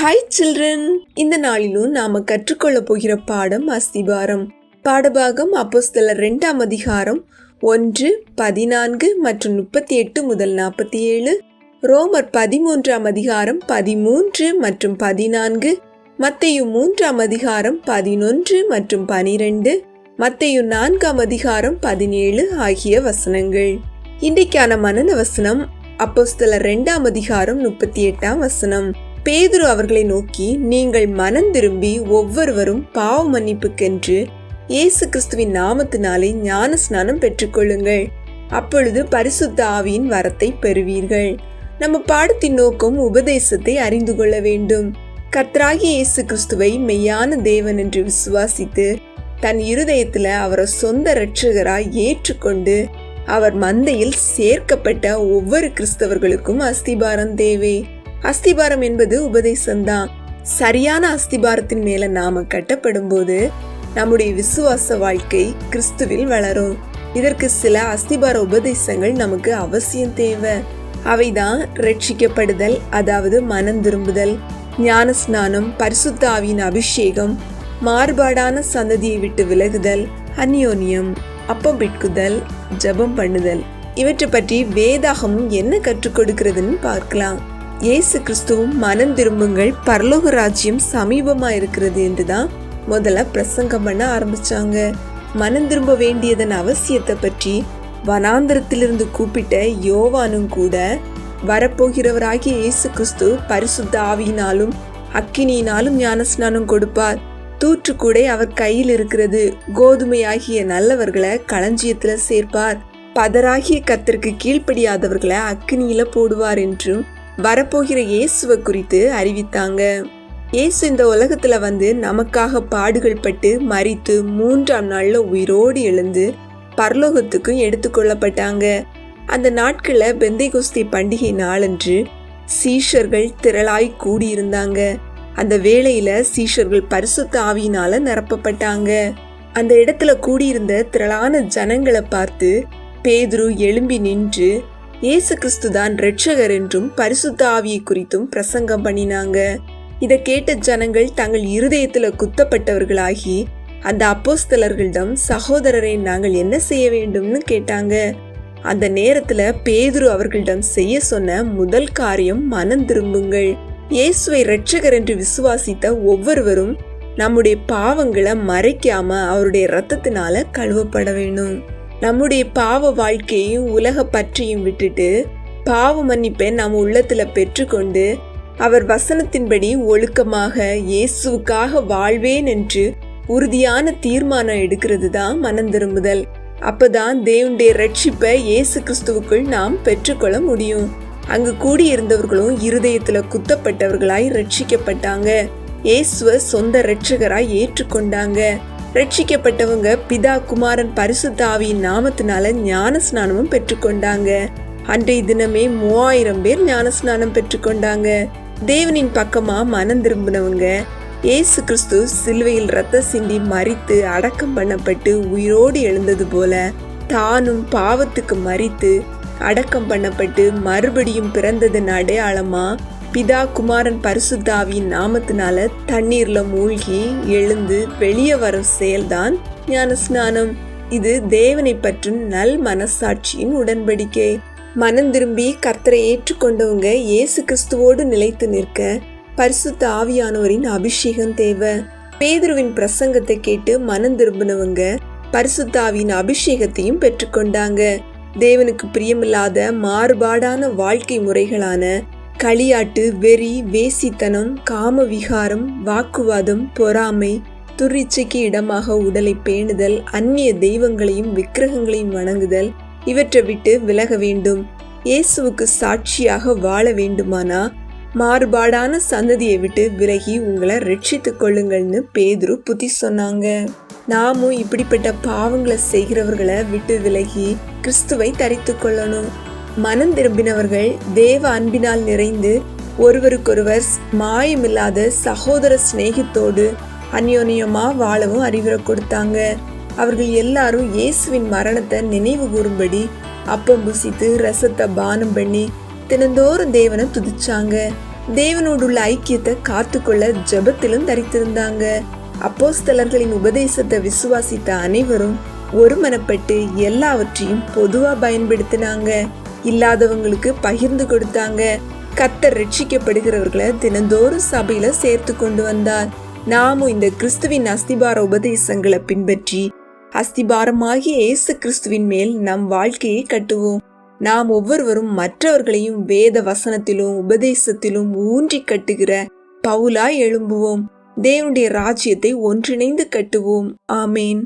Hi children இந்த நாளிலும் நாம கற்றுக்கொள்ள போகிற பாடம் அஸ்திபாரம். பாடபாகம் அப்போஸ்தல ரெண்டாம் அதிகாரம் ஒன்று பதினான்கு மற்றும் முப்பத்தி எட்டு முதல் நாற்பத்தி ஏழு ரோமர் பதிமூன்றாம் அதிகாரம் பதிமூன்று மற்றும் பதினான்கு மத்தையு மூன்றாம் அதிகாரம் பதினொன்று மற்றும் பனிரெண்டு மத்தையு நான்காம் அதிகாரம் பதினேழு ஆகிய வசனங்கள். இன்றைக்கான மனன வசனம் அப்போஸ்தல ரெண்டாம் அதிகாரம் முப்பத்தி எட்டாம் வசனம். பேதுரு அவர்களை நோக்கி நீங்கள் மனம் திரும்பி ஒவ்வொருவரும் பாவ மன்னிப்புக்கென்று இயேசு கிறிஸ்துவின் நாமத்தினாலே ஞான ஸ்நானம் பெற்றுக்கொள்ளுங்கள். அப்பொழுது பரிசுத்த ஆவியின் வரத்தை பெறுவீர்கள். நம்ம பாடத்தின் நோக்கம் உபதேசத்தை அறிந்து கொள்ள வேண்டும். கத்ராகி இயேசு கிறிஸ்துவை மெய்யான தேவன் என்று விசுவாசித்து தன் இருதயத்தில் அவரை சொந்த இரட்சகராய் ஏற்றுக்கொண்டு அவர் மந்தையில் சேர்க்கப்பட்ட ஒவ்வொரு கிறிஸ்தவர்களுக்கும் அஸ்திபாரம் தேவை. அஸ்திபாரம் என்பது உபதேசம்தான். சரியான அஸ்திபாரத்தின் மேல நாம கட்டப்படும் போது நம்முடைய விசுவாச வாழ்க்கை கிறிஸ்துவில் வளரும். இதற்கு சில அஸ்திபார உபதேசங்கள் நமக்கு அவசியம் தேவை. அவைதான் ரட்சிக்கப்படுதல் அதாவது மனம் திரும்புதல் ஞான ஸ்நானம் பரிசுத்தாவின் அபிஷேகம் மாறுபாடான சந்ததியை விட்டு விலகுதல் அந்யோன்யம் அப்பம் பிட்குதல் ஜெபம் பண்ணுதல். இவற்றை பற்றி வேதாகமும் என்ன கற்றுக் கொடுக்கிறதுன்னு பார்க்கலாம். இயேசு கிறிஸ்துவும் மனம் திரும்புங்கள் பரலோக ராஜ்யம் சமீபமாக இருக்கிறது என்று தான் முதல்ல பிரசங்கம் பண்ண ஆரம்பித்தாங்க மனம் திரும்ப வேண்டியதன் அவசியத்தை பற்றி வனாந்திரத்திலிருந்து கூப்பிட்ட யோவானும் கூட வரப்போகிறவராகிய இயேசு கிறிஸ்து பரிசுத்த ஆவியினாலும் அக்கினியினாலும் ஞானஸ்நானம் கொடுப்பார். தூற்றுக்கூடை அவர் கையில் இருக்கிறது. கோதுமையாகிய நல்லவர்களை களஞ்சியத்தில் சேர்ப்பார். பதராகிய கத்திற்கு கீழ்ப்படியாதவர்களை அக்கினியில போடுவார் என்றும் வரப்போகிற இயேசுவை குறித்து அறிவித்தாங்க. இயேசு இந்த உலகத்துல வந்து நமக்காக பாடுகள் பட்டு மறித்து மூன்றாம் நாள்ல உயிரோடு எழுந்து பரலோகத்துக்கும் எடுத்துக்கொள்ளப்பட்டாங்க அந்த நாட்களில் பெந்தை குஸ்தி பண்டிகை நாளன்று சீஷர்கள் திரளாய் கூடியிருந்தாங்க. அந்த வேளையில சீஷர்கள் பரிசுத்த ஆவியினால நிரப்பப்பட்டாங்க. அந்த இடத்துல கூடியிருந்த திரளான ஜனங்களை பார்த்து பேதுரு எழும்பி நின்று இயேசு கிறிஸ்து தான் ரட்சகர் என்றும் பரிசுத்த ஆவியை குறித்தும் பிரசங்கம் பண்ணினாங்க. இதை கேட்ட ஜனங்கள் தங்கள் இருதயத்துல குத்தப்பட்டவர்களாகி அந்த அப்போஸ்தலர்களிடம் சகோதரரை நாங்கள் என்ன செய்ய வேண்டும்னு கேட்டாங்க. அந்த நேரத்துல பேதுரு அவர்களிடம் செய்ய சொன்ன முதல் காரியம் மனம் திரும்புங்கள். இயேசுவை ரட்சகர் என்று விசுவாசித்த ஒவ்வொருவரும் நம்முடைய பாவங்களை மறைக்காம அவருடைய ரத்தத்தினால கழுவப்பட வேணும் நம்முடைய பாவ வாழ்க்கையும் உலக பற்றியும் விட்டுட்டு பாவ மன்னிப்பை நாம் உள்ளத்தில் பெற்றுக்கொண்டு அவர் வசனத்தின்படி ஒழுக்கமாக இயேசுவுக்காக வாழ்வேன் என்று உறுதியான தீர்மானம் எடுக்கிறது தான் மனம் திரும்புதல். அப்பதான் தேவனுடைய ரட்சிப்பை இயேசு கிறிஸ்துவுக்குள் நாம் பெற்றுக்கொள்ள முடியும். அங்கு கூடியிருந்தவர்களும் இருதயத்துல குத்தப்பட்டவர்களாய் ரட்சிக்கப்பட்டாங்க இயேசுவ சொந்த ரட்சகராய் ஏற்றுக்கொண்டாங்க. ரட்சிக்கப்பட்டவங்க பிதா குமாரன் பரிசுத்தாவியின் நாமத்தினால ஞான ஸ்நானமும் பெற்றுக்கொண்டாங்க. அன்றைய தினமே மூவாயிரம் பேர் ஞான ஸ்நானம் பெற்றுக்கொண்டாங்க. தேவனின் பக்கமா மனம் திரும்பினவங்க இயேசு கிறிஸ்து சிலுவையில் ரத்த சிந்தி மறித்து அடக்கம் பண்ணப்பட்டு உயிரோடு எழுந்தது போல தானும் பாவத்துக்கு மறித்து அடக்கம் பண்ணப்பட்டு மறுபடியும் பிறந்ததன் அடையாளமா பிதா குமாரன் பரிசுத்தாவியின் நாமத்தினால தண்ணீர்ல மூழ்கி எழுந்து வெளியே வர செயல்தான் ஞான ஸ்நானம் இது தேவனை பற்றும் நல் மனசாட்சியின் உடன்படிக்கை. மனம் திரும்பி கர்த்தரை ஏற்றுக்கொண்டவங்க இயேசு கிறிஸ்துவோடு நிலைத்து நிற்க பரிசுத்த ஆவியானவரின் அபிஷேகம் தேவை. பேதுருவின் பிரசங்கத்தை கேட்டு மனம் திரும்பினவங்க பரிசுத்தாவின் அபிஷேகத்தையும் பெற்றுக்கொண்டாங்க. தேவனுக்கு பிரியமில்லாத மாறுபாடான வாழ்க்கை முறைகளான களியாட்டு வெறி வேசித்தனம் காம விகாரம் வாக்குவாதம் பொறாமை துரிச்சைக்கு இடமாக உடலை பேணுதல் அந்நிய தெய்வங்களையும் விக்கிரகங்களையும் வணங்குதல் இவற்றை விட்டு விலக வேண்டும். இயேசுவுக்கு சாட்சியாக வாழ வேண்டுமானா? மாறுபாடான சந்ததியை விட்டு விலகி உங்களை ரட்சித்து கொள்ளுங்கள்னு பேதுரு புத்தி சொன்னாங்க. நாமும் இப்படிப்பட்ட பாவங்களை செய்கிறவர்களை விட்டு விலகி கிறிஸ்துவை தரித்து கொள்ளணும். மனம் திரும்பினவர்கள் தேவ அன்பினால் நிறைந்து ஒருவருக்கொருவர் மாயமில்லாத சகோதர சிநேகத்தோடு அந்யோன்யமா வாழவும் அறிவுரை கொடுத்தாங்க. அவர்கள் எல்லாரும் இயேசுவின் மரணத்தை நினைவு கூறும்படி அப்பம் புசித்து ரசத்தை பானம் பண்ணி தினந்தோறும் தேவனை துதிச்சாங்க. தேவனோடுள்ள ஐக்கியத்தை காத்துக்கொள்ள ஜெபத்திலும் தரித்திருந்தாங்க. அப்போஸ்தலர்களின் உபதேசத்தை விசுவாசித்த அனைவரும் ஒருமனப்பட்டு எல்லாவற்றையும் பொதுவா பயன்படுத்தினாங்க. இல்லாதவங்களுக்கு பகிர்ந்து கொடுத்தாங்க. கத்தர் ரட்சிக்கப்படுகிறவர்களை தினந்தோறும் சபையில சேர்த்து கொண்டு வந்தார். நாமும் இந்த கிறிஸ்துவின் அஸ்திபார உபதேசங்களை பின்பற்றி அஸ்திபாரமாகிய இயேசு கிறிஸ்துவின் மேல் நம் வாழ்க்கையை கட்டுவோம். நாம் ஒவ்வொருவரும் மற்றவர்களையும் வேத வசனத்திலும் உபதேசத்திலும் ஊன்றி கட்டுகிற பவுலாய் எழும்புவோம். தேவனுடைய ராஜ்யத்தை ஒன்றிணைந்து கட்டுவோம். ஆமேன்.